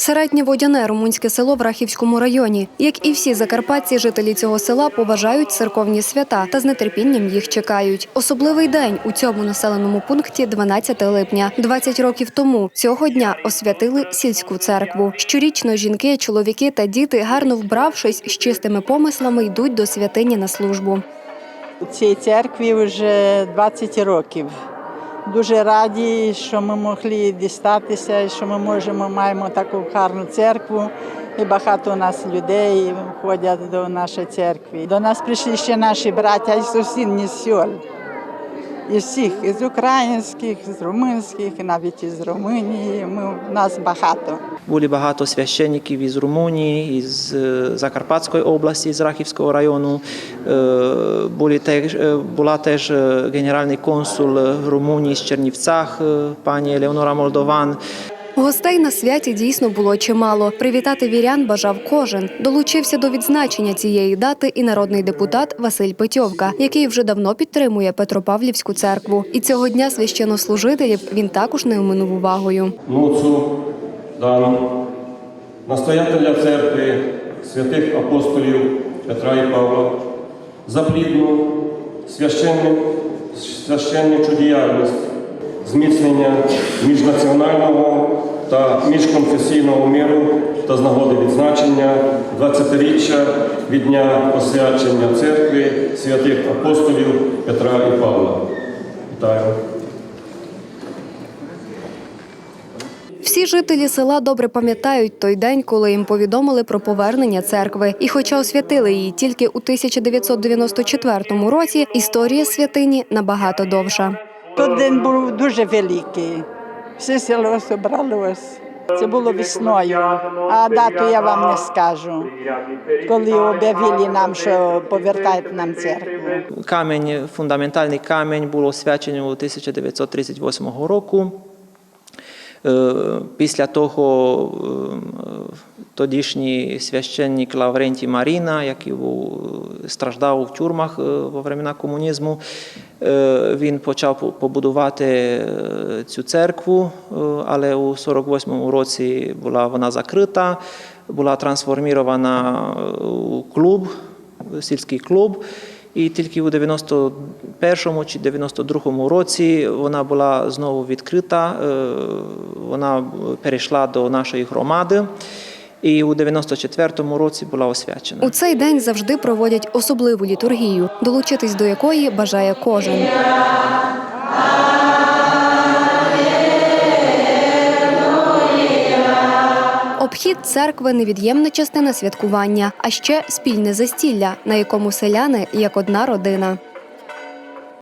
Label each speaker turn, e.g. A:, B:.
A: Середнє водяне румунське село в Рахівському районі. Як і всі закарпатці, жителі цього села поважають церковні свята та з нетерпінням їх чекають. Особливий день у цьому населеному пункті 12 липня. 20 років тому цього дня освятили сільську церкву. Щорічно жінки, чоловіки та діти, гарно вбравшись з чистими помислами, йдуть до святині на службу.
B: У цій церкві вже 20 років. Дуже раді, що ми могли дістатися, що ми можемо маємо таку гарну церкву. І багато у нас людей ходять до нашої церкви. До нас прийшли ще наші браття і сусідні сіл. Із всіх, із українських, з румунських, і навіть із Румунії. Ми, нас багато.
C: Були багато священників із Румунії, із е, Закарпатської області, з Рахівського району. Е, Були теж, е, була теж генеральний консул Румунії з Чернівцях, пані Леонора Молдован.
A: Гостей на святі дійсно було чимало. Привітати вірян бажав кожен. Долучився до відзначення цієї дати і народний депутат Василь Петьовка, який вже давно підтримує Петропавлівську церкву. І цього дня священнослужителів він також не оминув увагою.
D: Нуцу Дану, настоятеля церкви святих апостолів Петра і Павла, за плідну священну, священничу діяльність, зміцнення міжнаціонального та міжконфесійного миру та з нагоди відзначення 20-річчя від дня освячення церкви святих апостолів Петра і Павла. Вітаю.
A: Всі жителі села добре пам'ятають той день, коли їм повідомили про повернення церкви. І, хоча освятили її тільки у 1994 році, історія святині набагато довша.
B: Той день був дуже великий. Все село зібралось. Це було весною, а дату я вам не скажу, коли об'явили нам, що повертають нам церкву.
C: Камінь, фундаментальний камінь було освячений у 1938 року. Е, Після того е, тодішній священник Лаврентій Маріна, який страждав у тюрмах е, во времена комунізму, е, він почав побудувати е, цю церкву, але у 48-му році була вона закрита, була трансформірована у клуб, сільський клуб. І тільки у 91-му чи 92-му році вона була знову відкрита, вона перейшла до нашої громади. І у 94-му році була освячена.
A: У цей день завжди проводять особливу літургію, долучитись до якої бажає кожен. Обхід церкви невід'ємна частина святкування, а ще спільне застілля, на якому селяни як одна родина.